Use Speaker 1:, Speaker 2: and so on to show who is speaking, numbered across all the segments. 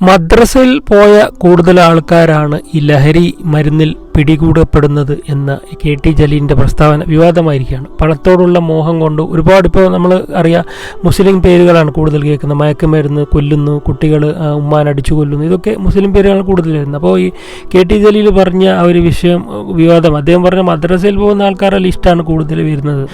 Speaker 1: മദ്രസയിൽ പോയ കൂടുതൽ ആൾക്കാരാണ് ഈ ലഹരി മരുന്നിൽ പിടികൂടപ്പെടുന്നത് എന്ന കെ ടി ജലീലിന്റെ പ്രസ്താവന വിവാദമായിരിക്കുകയാണ്. പണത്തോടുള്ള മോഹം കൊണ്ട് ഒരുപാട് ഇപ്പോൾ നമ്മൾ അറിയാം മുസ്ലിം പേരുകളാണ് കൂടുതൽ കേൾക്കുന്നത്. മയക്കുമരുന്ന് കൊല്ലുന്നു കുട്ടികൾ ഉമ്മാൻ അടിച്ചു കൊല്ലുന്നു ഇതൊക്കെ മുസ്ലിം പേരുകളാണ് കൂടുതൽ വരുന്നത് അപ്പോൾ ഈ കെ ടി ജലീൽ പറഞ്ഞ ആ ഒരു വിഷയം വിവാദം അദ്ദേഹം പറഞ്ഞ മദ്രസയിൽ പോകുന്ന ആൾക്കാരുടെ ലിസ്റ്റാണ് കൂടുതൽ വരുന്നത്.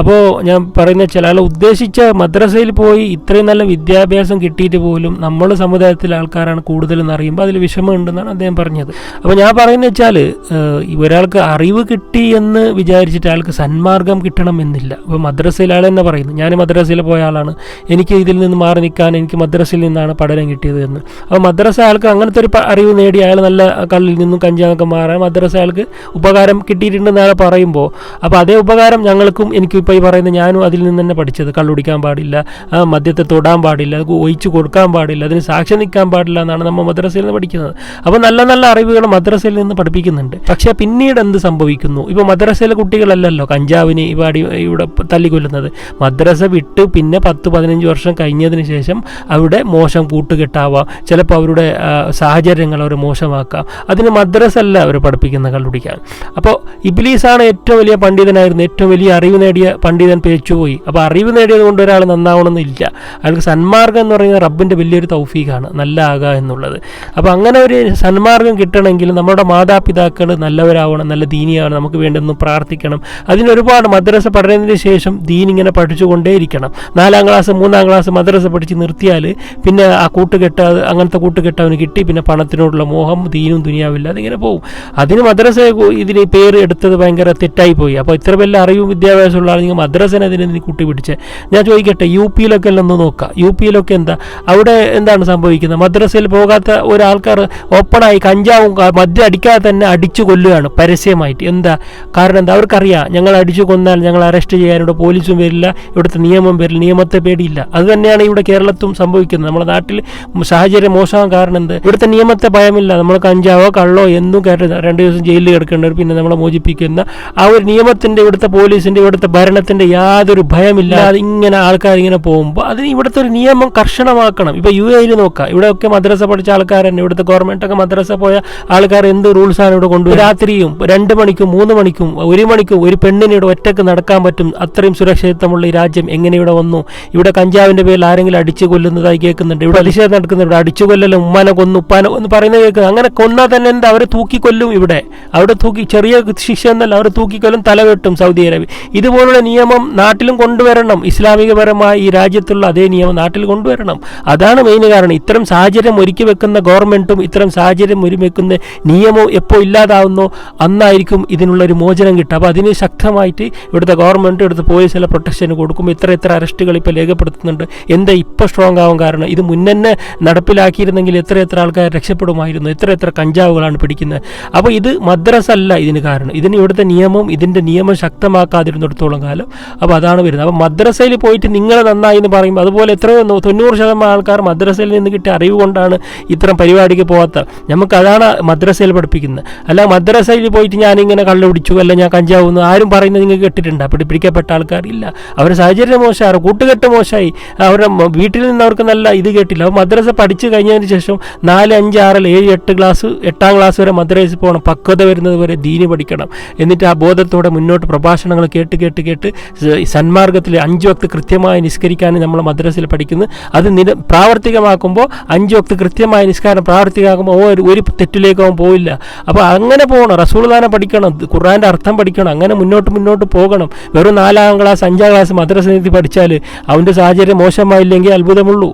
Speaker 1: അപ്പോൾ ഞാൻ പറയുന്ന ചില ആൾ ഉദ്ദേശിച്ച മദ്രസയിൽ പോയി ഇത്രയും നല്ല വിദ്യാഭ്യാസം കിട്ടിയിട്ട് പോലും നമ്മൾ സമുദായത്തിലെ ആൾക്കാരാണ് കൂടുതലെന്ന് അറിയുമ്പോൾ അതിൽ വിഷമമുണ്ടെന്നാണ് അദ്ദേഹം പറഞ്ഞത്. അപ്പോൾ ഞാൻ പറയുന്നത് വെച്ചാൽ ഒരാൾക്ക് അറിവ് കിട്ടി എന്ന് വിചാരിച്ചിട്ട് അയാൾക്ക് സന്മാർഗം കിട്ടണം എന്നില്ല. അപ്പോൾ മദ്രസയിൽ ആൾ തന്നെ പറയുന്നു ഞാൻ മദ്രസയിൽ പോയ ആളാണ്. എനിക്ക് ഇതിൽ നിന്ന് മാറി നിൽക്കാൻ എനിക്ക് മദ്രസയിൽ നിന്നാണ് പഠനം കിട്ടിയത് എന്ന്. അപ്പോൾ മദ്രസ അയാൾക്ക് അങ്ങനത്തെ ഒരു അറിവ് നേടി അയാൾ നല്ല കള്ളിൽ നിന്നും കഞ്ചാവൊക്കെ മാറാൻ മദ്രസ അയാൾക്ക് ഉപകാരം കിട്ടിയിട്ടുണ്ടെന്ന് അയാൾ പറയുമ്പോൾ അപ്പോൾ അതേ ഉപകാരം ഞങ്ങൾക്കും എനിക്ക് ഇപ്പോൾ ഈ പറയുന്ന ഞാനും അതിൽ നിന്ന് തന്നെ പഠിച്ചത്. കള്ളുടിക്കാൻ പാടില്ല മദ്യത്തെ തൊടാൻ പാടില്ല അത് ഒഴിച്ചു കൊടുക്കാൻ പാടില്ല അതിന് സാക്ഷ്യം നിൽക്കാൻ പാടില്ല എന്നാണ് നമ്മൾ മദ്രസയിൽ നിന്ന് പഠിക്കുന്നത്. അപ്പോൾ നല്ല നല്ല അറിവുകൾ മദ്രസയിൽ നിന്ന് പഠിപ്പിക്കുന്നുണ്ട്. പക്ഷേ പിന്നീട് എന്ത് സംഭവിക്കുന്നു? ഇപ്പോൾ മദ്രസയിലെ കുട്ടികളല്ലല്ലോ കഞ്ചാവിന് ഇവ അടി ഇവിടെ തല്ലിക്കൊല്ലുന്നത്. മദ്രസ വിട്ട് പിന്നെ പത്ത് പതിനഞ്ച് വർഷം കഴിഞ്ഞതിന് ശേഷം അവിടെ മോശം കൂട്ടുകെട്ടാവാം. ചിലപ്പോൾ അവരുടെ സാഹചര്യങ്ങൾ അവർ മോശമാക്കാം. അതിന് മദ്രസ അല്ല അവർ പഠിപ്പിക്കുന്ന കണ്ടുപിടിക്കാൻ. അപ്പോൾ ഇബിലീസാണ് ഏറ്റവും വലിയ പണ്ഡിതനായിരുന്നു. ഏറ്റവും വലിയ അറിവ് നേടിയ പണ്ഡിതൻ പേച്ചുപോയി. അപ്പോൾ അറിവ് നേടിയത് കൊണ്ട് ഒരാൾ നന്നാവണമെന്നില്ല. അയാൾക്ക് സന്മാർഗം എന്ന് പറയുന്നത് റബ്ബിന്റെ വലിയൊരു തൗഫീഖാണ്. നല്ല ആകുക എന്നുള്ളത്. അപ്പോൾ അങ്ങനെ ഒരു സന്മാർഗം കിട്ടണമെങ്കിൽ നമ്മുടെ മാതാപിതാക്കൾ നല്ലവരാവണം നല്ല ദീനിയാണ് നമുക്ക് വേണ്ടെന്ന് പ്രാർത്ഥിക്കണം. അതിനൊരുപാട് മദ്രസ പഠനത്തിന് ശേഷം ദീൻ ഇങ്ങനെ പഠിച്ചുകൊണ്ടേയിരിക്കണം. നാലാം ക്ലാസ് മൂന്നാം ക്ലാസ് മദ്രസ പഠിച്ച് നിർത്തിയാൽ പിന്നെ ആ കൂട്ടുകെട്ട് അങ്ങനത്തെ കൂട്ടുകെട്ട് അവന് കിട്ടി പിന്നെ പണത്തിനോടുള്ള മോഹം ദീനും ദുനിയാവില്ല അതിങ്ങനെ പോകും. അതിന് മദ്രസ ഇതിന് പേര് എടുത്തത് ഭയങ്കര തെറ്റായി പോയി. അപ്പോൾ ഇത്ര വലിയ അറിവും വിദ്യാഭ്യാസമുള്ള ആണെങ്കിൽ മദ്രസനെ അതിനെ നീ കൂട്ടി പിടിച്ച് ഞാൻ ചോദിക്കട്ടെ യു പിയിലൊക്കെ ഒന്ന് നോക്കാം. യു പിയിലൊക്കെ എന്താ? അവിടെ എന്താണ് സംഭവിക്കുന്നത്? മദ്രസയിൽ പോകാത്ത ഒരാൾക്കാർ ഓപ്പണായി കഞ്ചാവും മദ്യം അടിക്കാതെ തന്നെ അടിച്ചു കൊല്ലുകയാണ് പരസ്യമായിട്ട്. എന്താ? കാരണം എന്താ? അവർക്കറിയാം. ഞങ്ങൾ അടിച്ചു കൊന്നാൽ ഞങ്ങൾ അറസ്റ്റ് ചെയ്യാൻ ഇവിടെ പോലീസും വരില്ല ഇവിടുത്തെ നിയമം വരില്ല നിയമത്തെ പേടിയില്ല. അത് തന്നെയാണ് ഇവിടെ കേരളത്തും സംഭവിക്കുന്നത്. നമ്മുടെ നാട്ടിൽ സാഹചര്യം മോശമാകാൻ കാരണം എന്ത്? ഇവിടുത്തെ നിയമത്തെ ഭയമില്ല. നമ്മൾ കഞ്ചാവോ കള്ളോ എന്നും കയറി രണ്ട് ദിവസം ജയിലിൽ കിടക്കേണ്ടവർ പിന്നെ നമ്മളെ മോചിപ്പിക്കുന്ന ആ ഒരു നിയമത്തിന്റെ ഇവിടുത്തെ പോലീസിന്റെ ഇവിടുത്തെ ഭരണത്തിന്റെ യാതൊരു ഭയമില്ലാതെ ഇങ്ങനെ ആൾക്കാർ ഇങ്ങനെ പോകുമ്പോൾ അതിന് ഇവിടുത്തെ ഒരു നിയമം കർശനമാക്കണം. ഇപ്പോൾ യു എയിൽ നോക്കാം. ഇവിടെയൊക്കെ മദ്രസ പഠിച്ച ആൾക്കാർ തന്നെ. ഇവിടുത്തെ ഗവൺമെന്റൊക്കെ മദ്രസ പോയ ആൾക്കാർ എന്ത് റൂൾസാണ് ഇവിടെ കൊണ്ടുവരുന്നത് രാത്രിയും രണ്ട് മണിക്കും മൂന്ന് മണിക്കും ഒരു മണിക്കും ഒരു പെണ്ണിന് ഇവിടെ ഒറ്റയ്ക്ക് നടക്കാൻ പറ്റും. അത്രയും സുരക്ഷിതത്വമുള്ള ഈ രാജ്യം എങ്ങനെ ഇവിടെ വന്നു? ഇവിടെ കഞ്ചാവിന്റെ പേരിൽ ആരെങ്കിലും അടിച്ചു കൊല്ലുന്നതായി കേൾക്കുന്നുണ്ട്. ഇവിടെ പ്രതിഷേധം നടക്കുന്നുണ്ട്. ഇവിടെ അടിച്ചു കൊല്ലലും ഉമ്മാനെ കൊന്നു ഉപ്പാനെ കൊന്നു പറയുന്നത് കേൾക്കുന്നത് അങ്ങനെ കൊന്നാൽ തന്നെ എന്താ? അവരെ തൂക്കിക്കൊല്ലും ഇവിടെ. അവിടെ തൂക്കി ചെറിയ ശിക്ഷ എന്നല്ല അവരെ തൂക്കിക്കൊല്ലും തലവെട്ടും സൗദി അറേബ്യ. ഇതുപോലുള്ള നിയമം നാട്ടിലും കൊണ്ടുവരണം. ഇസ്ലാമികപരമായി ഈ രാജ്യത്തുള്ള അതേ നിയമം നാട്ടിൽ കൊണ്ടുവരണം. അതാണ് മെയിൻ കാരണം. ഇത്തരം സാഹചര്യം ഒരുക്കി വെക്കുന്ന ഗവൺമെന്റും ഇത്തരം സാഹചര്യം ഒരുമിക്കുന്ന നിയമവും നിയമവും എപ്പോൾ ഇല്ലാതാവുന്നോ. അന്നായിരിക്കും ഇതിനുള്ള ഒരു മോചനം കിട്ടുക. അപ്പോൾ അതിന് ശക്തമായിട്ട് ഇവിടുത്തെ ഗവൺമെന്റ് ഇവിടുത്തെ പോലീസിലെ പ്രൊട്ടക്ഷൻ കൊടുക്കും. ഇത്ര ഇത്ര അറസ്റ്റുകൾ ഇപ്പോൾ രേഖപ്പെടുത്തുന്നുണ്ട്. എന്താ ഇപ്പോൾ സ്ട്രോങ് ആവാൻ കാരണം? ഇത് മുന്നേ നടപ്പിലാക്കിയിരുന്നെങ്കിൽ എത്ര എത്ര ആൾക്കാർ രക്ഷപ്പെടുമായിരുന്നു. എത്ര എത്ര കഞ്ചാവുകളാണ് പിടിക്കുന്നത്. അപ്പോൾ ഇത് മദ്രസ അല്ല ഇതിന് കാരണം. ഇതിന് ഇവിടുത്തെ നിയമം ഇതിന്റെ നിയമം ശക്തമാക്കാതിരുന്നിടത്തോളം കാലം അപ്പോൾ അതാണ് വരുന്നത്. അപ്പോൾ മദ്രസയിൽ പോയിട്ട് നിങ്ങൾ നന്നായി എന്ന് പറയുമ്പോൾ അതുപോലെ എത്രയോ തൊണ്ണൂറ് ശതമാനം ആൾക്കാർ മദ്രസയിൽ നിന്ന് കിട്ടിയ അറിവ് കൊണ്ടാണ് ഇത്തരം പരിപാടിക്ക് പോകാത്ത നമുക്ക് അതാണ് മദ്രസയിൽ പഠിപ്പിക്കുന്നത്. അല്ല മദ്രസയിൽ പോയിട്ട് ഞാനിങ്ങനെ കള്ളു പിടിച്ചു അല്ല ഞാൻ കഞ്ചാവ് എന്ന് ആരും പറയുന്നത് നിങ്ങൾ കേട്ടിട്ടുണ്ട്? പിടി പിടിക്കപ്പെട്ട ആൾക്കാരില്ല. അവരുടെ സാഹചര്യം മോശമാണ് കൂട്ടുകെട്ട് മോശമായി. അവരുടെ വീട്ടിൽ നിന്ന് അവർക്ക് നല്ല ഇത് കേട്ടില്ല. അപ്പോൾ മദ്രസ പഠിച്ചു കഴിഞ്ഞതിന് ശേഷം നാല് അഞ്ച് ആറ് ഏഴ് എട്ട് ക്ലാസ് എട്ടാം ക്ലാസ് വരെ മദ്രസയിൽ പോകണം. പക്വത വരുന്നത് വരെ ദീനി പഠിക്കണം. എന്നിട്ട് ആ ബോധത്തോടെ മുന്നോട്ട് പ്രഭാഷണങ്ങൾ കേട്ട് കേട്ട് കേട്ട് സന്മാർഗത്തിൽ അഞ്ച് വക്ത് കൃത്യമായി നിസ്കരിക്കാനും നമ്മൾ മദ്രസയിൽ പഠിക്കുന്നു. അത് നിര പ്രാവർത്തികമാക്കുമ്പോൾ അഞ്ച് വക്ത് കൃത്യമായ നിസ്കാരം പ്രാവർത്തികമാക്കുമ്പോൾ ഒരു തെറ്റിലേക്കും പോവില്ല. അപ്പോൾ അങ്ങനെ പോകണം. റസൂൽദാനെ പഠിക്കണം. ഖുർആന്റെ അർത്ഥം പഠിക്കണം. അങ്ങനെ മുന്നോട്ട് മുന്നോട്ട് പോകണം. വെറും നാലാം ക്ലാസ് അഞ്ചാം ക്ലാസ് മദ്രസ നീതി പഠിച്ചാൽ അവന്റെ സാഹചര്യം മോശമായില്ലെങ്കിൽ അത്ഭുതമുള്ളൂ.